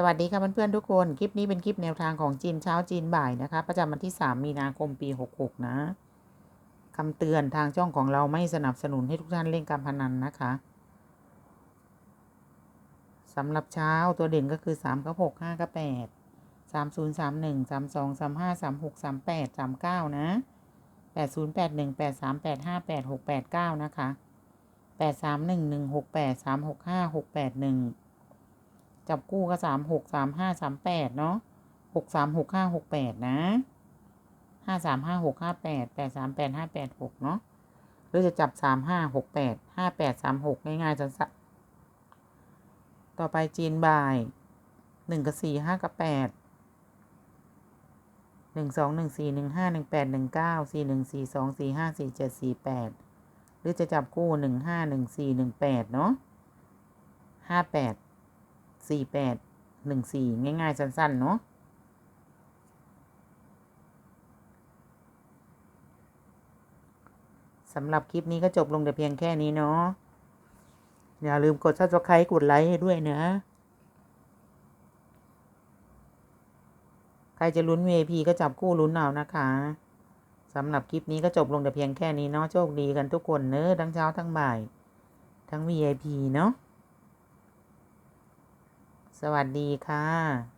สวัสดีค่ะเพื่อนๆทุกคน คลิปนี้เป็นคลิปแนวทางของจีนเช้าจีนบ่ายนะคะ ประจำวันที่ 3 มีนาคมปี 66 นะคำเตือนทางช่องของเราไม่สนับสนุนให้ทุกท่านเล่นการพนันนะคะสำหรับเช้าตัวเด่นก็คือ 3 กับ 6 5 กับ 8 30 31 32 35 36 38 39 นะ 80 81 83 85 86 89 นะคะ 831 168 365 681 จับคู่ก็สามหกสามห้าสามแปดเนาะหกสามหกห้าหกแปดนะห้าสามห้าหกห้าแปดแปดสามแปดห้าแปดหกเนาะหรือจะจับสามห้าหกแปดห้าแปดสามหกง่ายๆสั้นๆต่อไปจีนบ่ายหนึ่งกับสี่ห้ากับแปดหนึ่งสองหนึ่งสี่หนึ่งห้าหนึ่งแปดหนึ่งเก้าสี่หนึ่งสี่สองสี่ห้าสี่เจ็ดสี่แปดหรือจะจับคู่หนึ่งห้าหนึ่งสี่หนึ่งแปดเนาะห้าแปด สี่แปดหนึ่งสี่ง่าย ๆ สั้น ๆ เนาะสำหรับคลิปนี้ก็จบลงแต่เพียงแค่นี้เนาะอย่าลืมกด subscribe กดไลค์ให้ด้วยนะ ใครจะลุ้น VIP ก็จับคู่ลุ้นเอานะคะสำหรับคลิปนี้ก็จบลงแต่เพียงแค่นี้เนาะโชคดีกันทุกคนเนอะทั้งเช้าทั้งบ่าย ทั้ง VIP เนาะ สวัสดีค่ะ